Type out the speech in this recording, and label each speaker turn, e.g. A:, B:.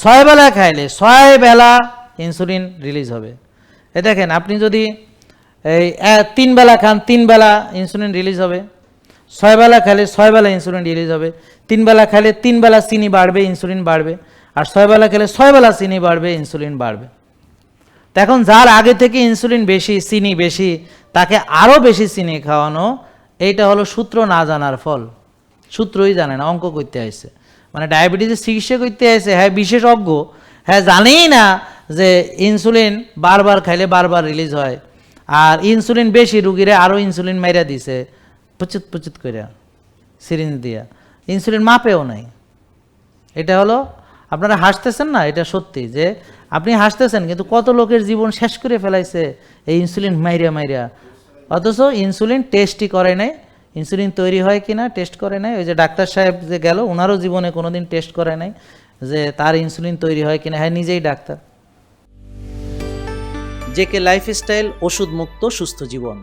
A: ছয় বেলা খাইলে ছয় বেলা ইনসুলিন রিলিজ হবে। এ দেখেন, আপনি যদি এই তিন বেলা খান তিন বেলা ইনসুলিন রিলিজ হবে। ছয় বেলা খেলে ছয় বেলা ইনসুলিন রিলিজ হবে। তিন বেলা খেলে তিন বেলা চিনি বাড়বে ইনসুলিন বাড়বে। আর ছয় বেলা খেলে ছয় বেলা চিনি বাড়বে ইনসুলিন বাড়বে। তো এখন যার আগে থেকে ইনসুলিন বেশি, চিনি বেশি, তাকে আরও বেশি চিনি খাওয়ানো, এইটা হলো সূত্র না জানার ফল। সূত্রই জানে না, অঙ্ক করতে আসছে মানে ডায়াবেটিসের চিকিৎসা করতে আসছে হ্যাঁ বিশেষজ্ঞ হ্যাঁ জানেই না যে ইনসুলিন বারবার খাইলে বারবার রিলিজ হয়। আর ইনসুলিন বেশি, রুগীরে আরও ইনসুলিন মাইরা দিছে পুচুত পুচুত করে সিরিঞ্জ দিয়া। ইনসুলিন মাপেও নাই। এটা হলো, আপনারা হাসতেছেন না? এটা সত্যি যে আপনি হাসতেছেন, কিন্তু কত লোকের জীবন শেষ করে ফেলাইছে এই ইনসুলিন মাইরিয়া মাইরিয়া অথচ ইনসুলিন টেস্টই করে নাই। ইনসুলিন তৈরি হয় কি না টেস্ট করে নাই। ওই যে ডাক্তার সাহেব যে গেল ওনারও জীবনে কোনোদিন টেস্ট করে নাই যে তার ইনসুলিন তৈরি হয় কিনা। হ্যাঁ নিজেই ডাক্তার।
B: জেকে লাইফস্টাইল ওষুধ মুক্ত সুস্থ জীবন।